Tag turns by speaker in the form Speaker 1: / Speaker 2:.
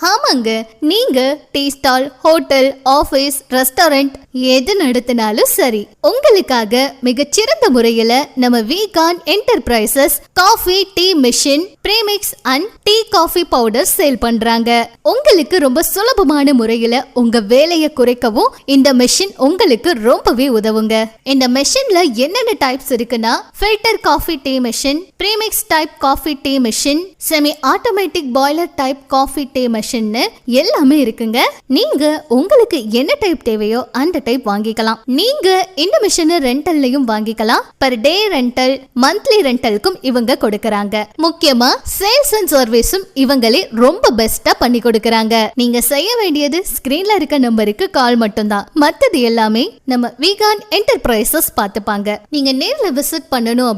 Speaker 1: ஆமாங்க நீங்க tea stall hotel office restaurant எது நடத்தினாலும் சரி. உங்களுக்காக மிகச்சிறந்த முறையில நம்ம Vegan enterprises coffee tea machine premix and tea coffee powder sale பண்றாங்க. உங்களுக்கு ரொம்ப சுலபமான முறையில உங்க வேலையை குறைக்கவும் இந்த மெஷின் உங்களுக்கு ரொம்பவே உதவுங்க. இந்த மெஷின்ல என்னென்ன டைப்ஸ் இருக்குன்னா filter coffee tea machine premix type coffee tea machine semi automatic boiler type coffee tea மெஷின்னு எல்லாமே இருக்குங்க. நீங்க உங்களுக்கு என்ன டைப் தேவையோ அந்த டைப் வாங்கிக்கலாம். நீங்க இந்த மிஷினை ரெண்டல்லையும் வாங்கிக்கலாம். பர் டே ரெண்டல் மந்த்லி ரெண்டலுக்கும் இவங்க கொடுக்கறாங்க. முக்கியமா சேல்ஸ் அண்ட் சர்வீஸும் இவங்களே ரொம்ப பெஸ்டா பண்ணி கொடுக்கறாங்க. நீங்க செய்ய வேண்டியது ஸ்கிரீன்ல இருக்க நம்பருக்கு கால் மட்டும்தான். மத்தது எல்லாமே நம்ம வீகான் என்டர்பிரைசஸ் பார்த்துப்பாங்க. நீங்க நேர்ல விசிட் பண்ணணும்